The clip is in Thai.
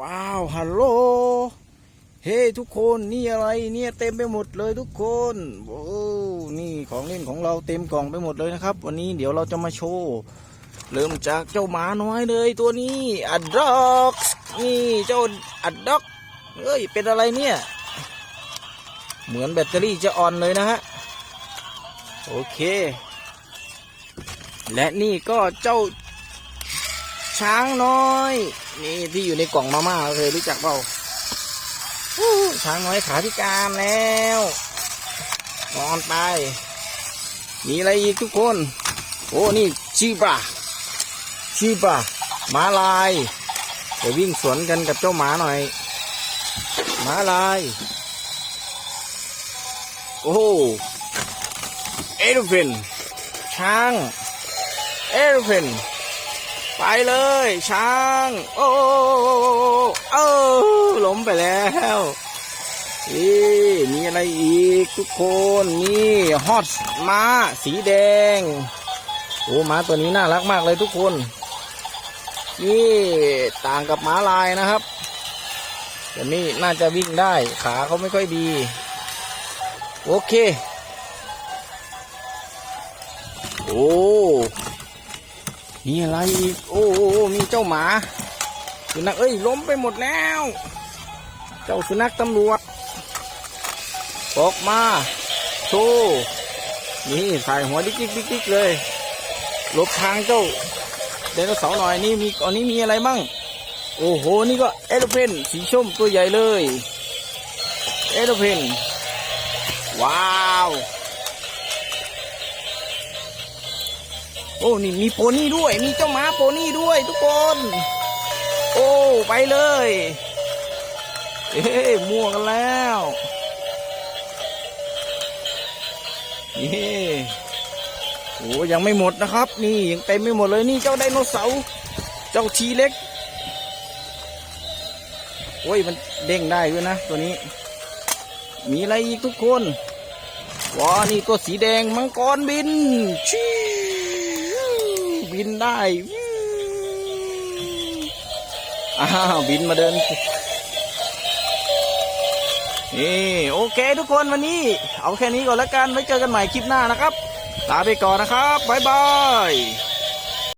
ว้าว ฮัลโหล เฮ้ ทุกคน นี่อะไร เนี่ย เต็มไปหมดเลยทุกคนโอ้นี่ของเล่นของเราเต็มกล่องไปหมดเลยนะครับ วันนี้เดี๋ยวเราจะมาโชว์ เริ่มจากเจ้าหมาน้อยเลยตัวนี้อัดด็อกนี่เจ้าอัดด็อกเอ้ย เป็นอะไรเนี่ย เหมือนแบตเตอรี่จะอ่อนเลยนะฮะ โอเค และนี่ก็เจ้าช้างน้อย นี่ที่อยู่ในกล่องมาม่าเคยรู้จักเปล่าช้างน้อยขาพิการแล้วนอนไป มีอะไรอีกทุกคน โอ้นี่ชีบะชีบะหมาลายจะวิ่งสวนกันกับเจ้าหมาหน่อยหมาลายโอ้โเอรูฟินช้างเอรูฟิน ไปเลย ช้าง โอ้เออล้มไปแล้วนี่มีอะไรอีกทุกคนนี่ฮอตม้าสีแดงโอ้ม้าตัวนี้น่ารักมากเลยทุกคน นี่ต่างกับม้าลายนะครับแต่นี่น่าจะวิ่งได้ขาเขาไม่ค่อยดี โอเค โอ้ มีอะไรอีกโอ้โอ้มีเจ้าหมาสุนัขเอ้ยล้มไปหมดแล้ว เจ้าสุนัขตำรวจออกมาโชว์นี่ใส่หัวดิ๊กดิ๊กดิ๊กเลยหลบทางเจ้าไดโนเสาร์หน่อยนี่มีอันนี้มีอะไรมั่ง โอ้โหนี่ก็เอโรเพนสีส้มตัวใหญ่เลย เอโรเพนว้าว โอ้นี่มีโพนี่ด้วย มีเจ้าม้าโพนี่ด้วยทุกคน โอ้ไปเลย เอ้ม่วงกันแล้วนี่โอ้ยังไม่หมดนะครับ นี่ยังเต็มไม่หมดเลยนี่เจ้าไดโนเสาร์เจ้าทีเล็กโอ้ยมันเด้งได้ด้วยนะตัวนี้ มีอะไรอีกทุกคนว้านี่ก็สีแดงมังกรบินชิว บินได้อ้าวบินมาเดินนี่โอเคทุกคนวันนี้ เอาแค่นี้ก่อนแล้วกันไว้เจอกันใหม่คลิปหน้านะครับลาไปก่อนนะครับบ๊ายบาย